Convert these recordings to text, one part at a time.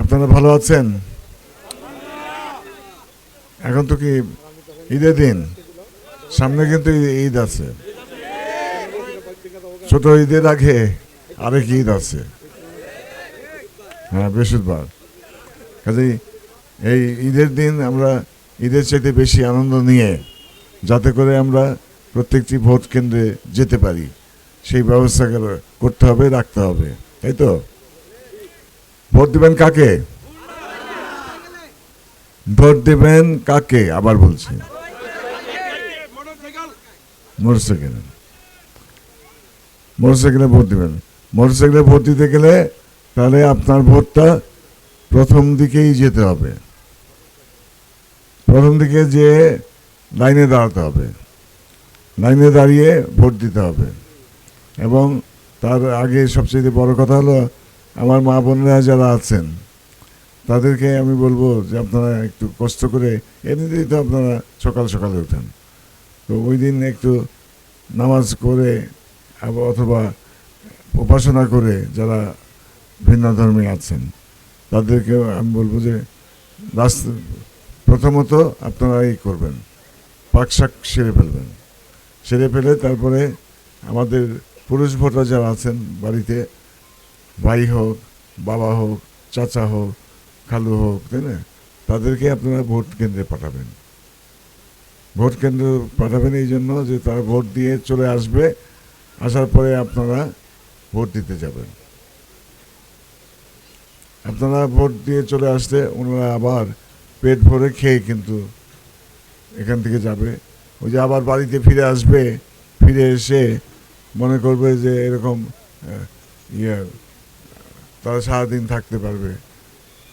আপনারা ভালো আছেন? এখন তো কি ঈদের দিন? সামনে কিন্তু ঈদ আছে। ছোট ঈদের আগে আরেক ঈদ আছে। হ্যাঁ বৃহস্পতিবার। কাজেই এই ঈদের দিন আমরা ঈদের চাইতে বেশি আনন্দ নিয়ে যাতে করে আমরা প্রত্যেকটি ভোট কেন্দ্রে যেতে পারি। সেই ব্যবস্থা করতে হবে, রাখতে হবে। তাই তো? ভোট দিবেন কাকে? ভোট দিবেন কাকে? আবার বলছি। মোটরসাইকেলে। ভোট দিবেন। মোটরসাইকেলে ভোট দিতে গেলে তাহলে আপনার ভোটটা প্রথম দিকেই যেতে হবে। প্রথম দিকে যে লাইনে দাঁড়াতে হবে। লাইনে দাঁড়িয়ে ভোট দিতে হবে। এবং তার আগে সবচেয়ে বড় কথা হলো আমার মা বোনেরা যারা আছেন, তাদেরকে আমি বলব যে আপনারা একটু কষ্ট করে এমনিতেই তো আপনারা সকাল সকালে ওঠেন তো ওই দিন একটু নামাজ করে অথবা উপাসনা করে যারা ভিন্ন ধর্মে আছেন তাদেরকে আমি বলব যে রাস্তা প্রথমত আপনারা এই করবেন, পাক শাক সেরে ফেলবেন। সেরে ফেলে তারপরে আমাদের পুরুষ ভোটার যারা আছেন বাড়িতে ভাই হোক, বাবা হোক, চাচা হোক, খালু হোক, তাই না? তাদেরকে আপনারা ভোট কেন্দ্রে পাঠাবেন। ভোট কেন্দ্র পাঠাবেন এই জন্য যে তারা ভোট দিয়ে চলে আসবে, আসার পরে আপনারা ভোট দিতে যাবেন। আপনারা ভোট দিয়ে চলে আসলে ওনারা আবার পেট ভরে খেয়ে কিন্তু এখান থেকে যাবে। ওই যে আবার বাড়িতে ফিরে আসবে, ফিরে এসে মনে করবে যে এরকম ইয়ে তারা সারাদিন থাকতে পারবে।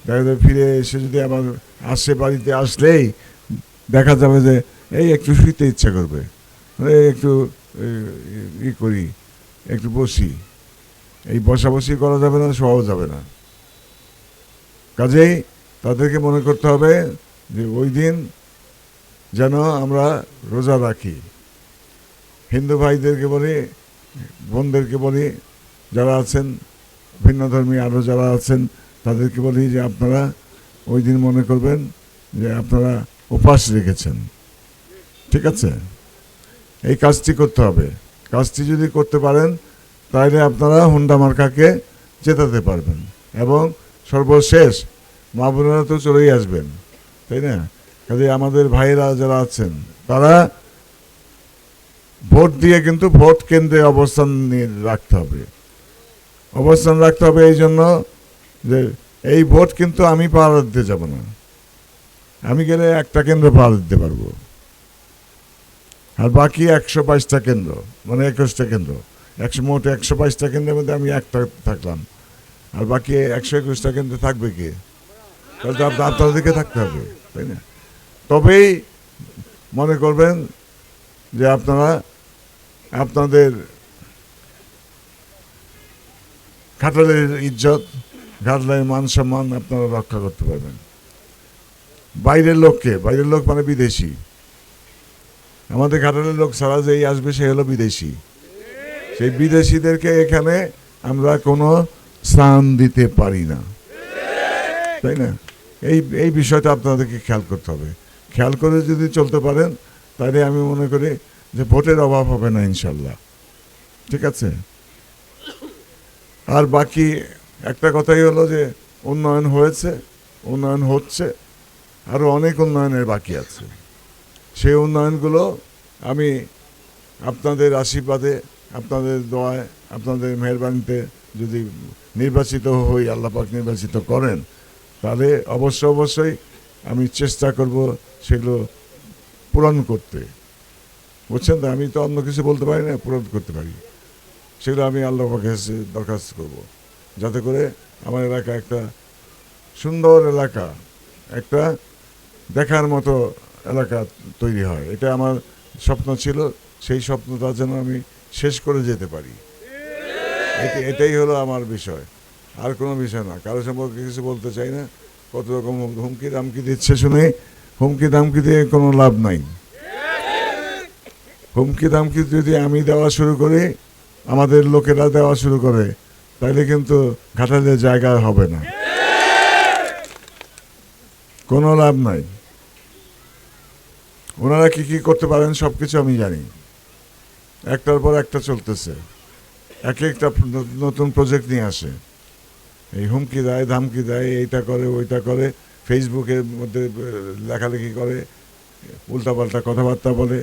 দেখা ফিরে এসে যদি আবার আসে বাড়িতে আসলেই দেখা যাবে যে এই একটু শুইতে ইচ্ছা করবে। এই একটু ই করি, একটু বসি। এই বসাবসি করা যাবে না, শোয়াও যাবে না। কাজেই তাদেরকে মনে করতে হবে যে ওই দিন যেন আমরা রোজা রাখি। হিন্দু ভাইদেরকে বলি, বোনদেরকে বলি, যারা আছেন ভিন্ন ধর্মী আরও যারা আছেন, তাদেরকে বলি যে আপনারা ওই দিন মনে করবেন যে আপনারা উপাস রেখেছেন। ঠিক আছে? এই কাজটি করতে হবে। কাজটি যদি করতে পারেন, তাহলে আপনারা হুন্ডা মার্কাকে জেতাতে পারবেন এবং সর্বশেষ মা বোনেরা তো চলেই আসবেন, তাই না? কাজে আমাদের ভাইয়েরা যারা আছেন, তারা ভোট দিয়ে কিন্তু ভোট কেন্দ্রে অবস্থান নিয়ে রাখতে হবে। অবস্থান রাখতে হবে এই জন্য যে এই ভোট কিন্তু আমি পাহারা দিতে যাব না। আমি গেলে একটা কেন্দ্র পাহারা দিতে পারব। আর বাকি একশো বাইশটা কেন্দ্র মানে একুশটা কেন্দ্র। একশো মোট একশো বাইশটা কেন্দ্রের মধ্যে আমি একটা থাকলাম। আর বাকি একশো একুশটা কেন্দ্রে থাকবে কে? তাহলে আপনাদেরকে থাকতে হবে, তাই না? তবেই মনে করবেন যে আপনারা, আপনাদের ঘাটালের ইজ্জত, ঘাটালের মান সম্মান আপনারা রক্ষা করতে পারবেন। বাইরের লোককে, বাইরের লোক মানে বিদেশি। আমাদের ঘাটালের লোক ছাড়া যেই আসবে সে হলো বিদেশি। সেই বিদেশিদেরকে এখানে আমরা কোনো স্থান দিতে পারি না। তাই না? এই এই বিষয়টা আপনাদেরকে খেয়াল করতে হবে। খেয়াল করে যদি চলতে পারেন, তাহলে আমি মনে করি যে ভোটের অভাব হবে না ইনশাল্লাহ। ঠিক আছে? আর বাকি একটা কথাই হলো যে উন্নয়ন হয়েছে, উন্নয়ন হচ্ছে আরও অনেক উন্নয়নের বাকি আছে। সেই উন্নয়নগুলো আমি আপনাদের আশীর্বাদে, আপনাদের দোয়ায়, আপনাদের মেহরবানিতে যদি নির্বাচিত হই আল্লাপাক নির্বাচিত করেন, তাহলে অবশ্য অবশ্যই আমি চেষ্টা করব সেগুলো পূরণ করতে। বুঝছেন তো? আমি তো অন্য কিছু বলতে পারি না, পূরণ করতে পারি। সেগুলো আমি আল্লাহ কাছে দরখাস্ত করব। যাতে করে আমার এলাকা একটা সুন্দর এলাকা, একটা দেখার মতো এলাকা তৈরি হয়। এটা আমার স্বপ্ন ছিল, সেই স্বপ্নটা যেন আমি শেষ করে যেতে পারি। এটি- এটাই হলো আমার বিষয়। আর কোনো বিষয় না। কারও সম্পর্কে কিছু বলতে চাই না। কত রকম হুমকি দামকি দিচ্ছে শুনে হুমকি দামকি দিয়ে কোনো লাভ নাই। হুমকি দামকি যদি আমি দেওয়া শুরু করি আমাদের লোকেরা দেওয়া শুরু করে, তাইলে কিন্তু ঘাটালে জায়গা হবে না। কোনো লাভ নাই। ওনারা কি কি করতে পারেন সব কিছু আমি জানি। একটার পর একটা চলতেছে। এক একটা নতুন প্রজেক্ট নিয়ে আসে। এই হুমকি দেয়, ধামকি দেয়, এইটা করে, ওইটা করে ফেসবুকের মধ্যে লেখালেখি করে, উল্টাপাল্টা কথাবার্তা বলে।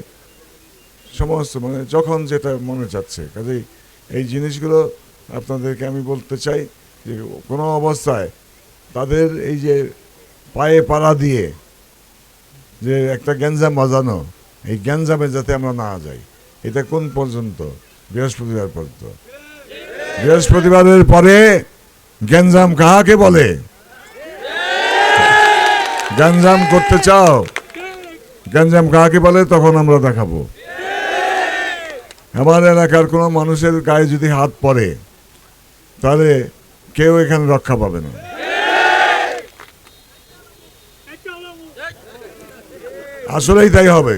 সমস্ত মানে যখন যেটা মনে চাচ্ছে কাজেই এই জিনিসগুলো আপনাদেরকে আমি বলতে চাই যে, কোনো অবস্থায় তাদের এই যে পায়ে পাড়া দিয়ে যে একটা গ্যাঞ্জাম বাজানো, এই গ্যাঞ্জামে যাতে আমরা না যাই, এটা কোন পর্যন্ত? বৃহস্পতিবার পর্যন্ত। বৃহস্পতিবারের পরে গ্যাঞ্জাম কাহাকে বলে? গ্যাঞ্জাম করতে চাও, গ্যাঞ্জাম কাহাকে বলে, তখন আমরা দেখাবো। আমার এলাকার কোনো মানুষের গায়ে যদি হাত পড়ে, তাহলে কেউ এখানে রক্ষা পাবে না। আসলেই তাই হবে।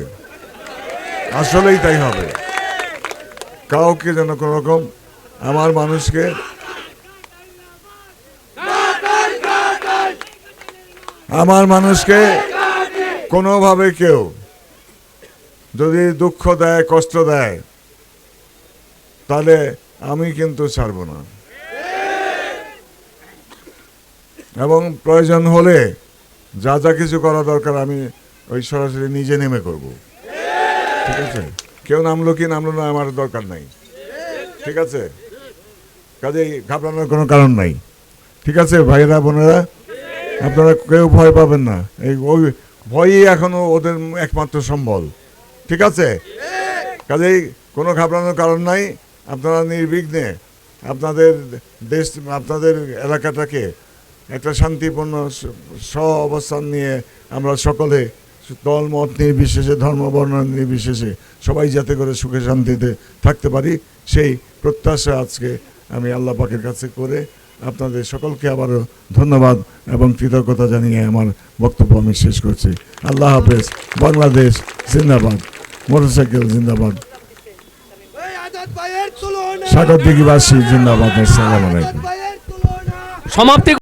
আসলেই তাই হবে। কাউকে যেন কোনো রকম আমার মানুষকে আমার মানুষকে কোনোভাবে কেউ যদি দুঃখ দেয়, কষ্ট দেয় তাহলে আমি কিন্তু ছাড়ব না। এবং প্রয়োজন হলে যা যা কিছু করা দরকার আমি ওই সরাসরি নিজে নেমে করব। ঠিক আছে? কেউ নামলো কি নামলো না আমার দরকার নাই। ঠিক আছে? কাজেই ঘাবড়ানোর কোনো কারণ নাই। ঠিক আছে, ভাইয়েরা, বোনেরা? আপনারা কেউ ভয় পাবেন না। এই ওই ভয়ই এখনও ওদের একমাত্র সম্বল। ঠিক আছে? কাজেই কোনো ঘাবড়ানোর কারণ নাই। আপনারা নির্বিঘ্নে আপনাদের দেশ, আপনাদের এলাকাটাকে একটা শান্তিপূর্ণ স্ব অবস্থান নিয়ে আমরা সকলে দল মত নির্বিশেষে ধর্ম বর্ণ নির্বিশেষে সবাই যাতে করে সুখে শান্তিতে থাকতে পারি, সেই প্রত্যাশা আজকে আমি আল্লাহ পাকের কাছে করে আপনাদের সকলকে আবারও ধন্যবাদ এবং কৃতজ্ঞতা জানিয়ে আমার বক্তব্য আমি শেষ করছি। আল্লাহ হাফেজ, বাংলাদেশ জিন্দাবাদ, মোটরসাইকেল জিন্দাবাদ এই আজাদ ভাইয়ের তুলনা সাগর দিঘিবাসী জিন্দাবাদ আসসালামু আলাইকুম। সমাপ্তি